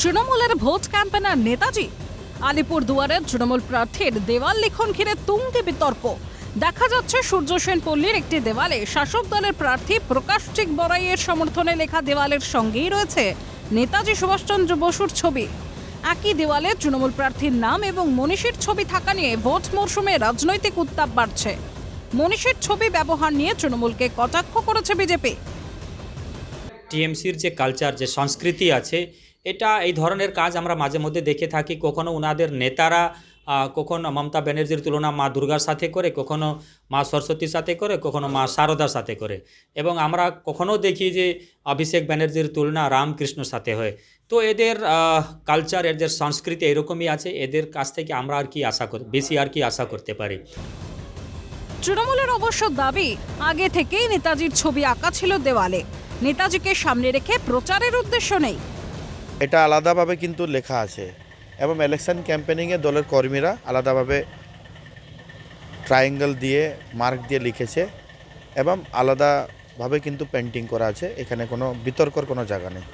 তৃণমূলের vote campaigner Netaji. Alipur দুয়ারের তৃণমূল প্রার্থীর দেওয়াল লিখন ঘিরে তুঙ্গে বিতর্ক। দেখা যাচ্ছে সূর্য সেন পল্লীর একটি দেওয়ালে শাসক দলের প্রার্থী প্রকাশ চিক বড়াইয়ের সমর্থনে লেখা দেওয়ালের সঙ্গেই রয়েছে নেতাজি সুভাষচন্দ্র বসুর ছবি। একই দেওয়ালে তৃণমূল প্রার্থীর নাম এবং মনীষীর ছবি থাকা নিয়ে ভোট মরশুমে রাজনৈতিক উত্তাপ বাড়ছে। মনীষীর ছবি ব্যবহার নিয়ে তৃণমূলকে কটাক্ষ করেছে বিজেপি। টিএমসির যে কালচার, যে সংস্কৃতি আছে এটা এই ধরনের কাজ আমরা মাঝে মধ্যে দেখে থাকি। কখনো ওনাদের নেতারা কখনো মমতা ব্যানার্জির তুলনা মা দুর্গার সাথে করে, কখনো মা সরস্বতীর সাথে করে, কখনো মা শারদার সাথে করে। এবং আমরা কখনো দেখি যে অভিষেক ব্যানার্জির তুলনা রামকৃষ্ণর সাথে হয়। তো এদের কালচার এদের সংস্কৃতি এরকমই আছে। এদের কাছ থেকে আমরা আর কি আশা করি, বেশি আর কি আশা করতে পারি। তৃণমূলের অবশ্য দাবি, আগে থেকেই নেতাজির ছবি আঁকা ছিল দেওয়ালে। নেতাজিকে সামনে রেখে প্রচারের উদ্দেশ্য নেই। এটা আলাদাভাবে কিন্তু লেখা আছে। এবং ইলেকশন ক্যাম্পেনিংয়ে দলের কর্মীরা আলাদাভাবে ট্রায়াঙ্গেল দিয়ে মার্ক দিয়ে লিখেছে এবং আলাদাভাবে কিন্তু পেন্টিং করা আছে। এখানে কোনো বিতর্কর কোনো জায়গা নেই।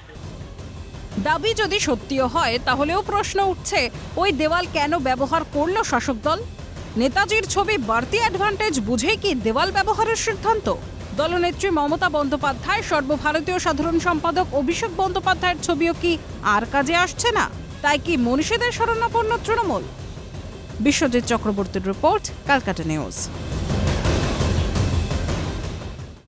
দাবি যদি সত্যিও হয়, তাহলেও প্রশ্ন উঠছে, ওই দেওয়াল কেন ব্যবহার করল শাসক দল? নেতাজির ছবি বাড়তি অ্যাডভান্টেজ বুঝেই কি দেওয়াল ব্যবহারের সিদ্ধান্ত? দলনেত্রী মমতা বন্দ্যোপাধ্যায়, সর্বভারতীয় সাধারণ সম্পাদক অভিষেক বন্দ্যোপাধ্যায়ের ছবিও কি আর কাজে আসছে না? তাই কি মনীষীদের শরণাপন্ন তৃণমূল? বিশ্বজিৎ চক্রবর্তীর রিপোর্ট, ক্যালকাটা নিউজ।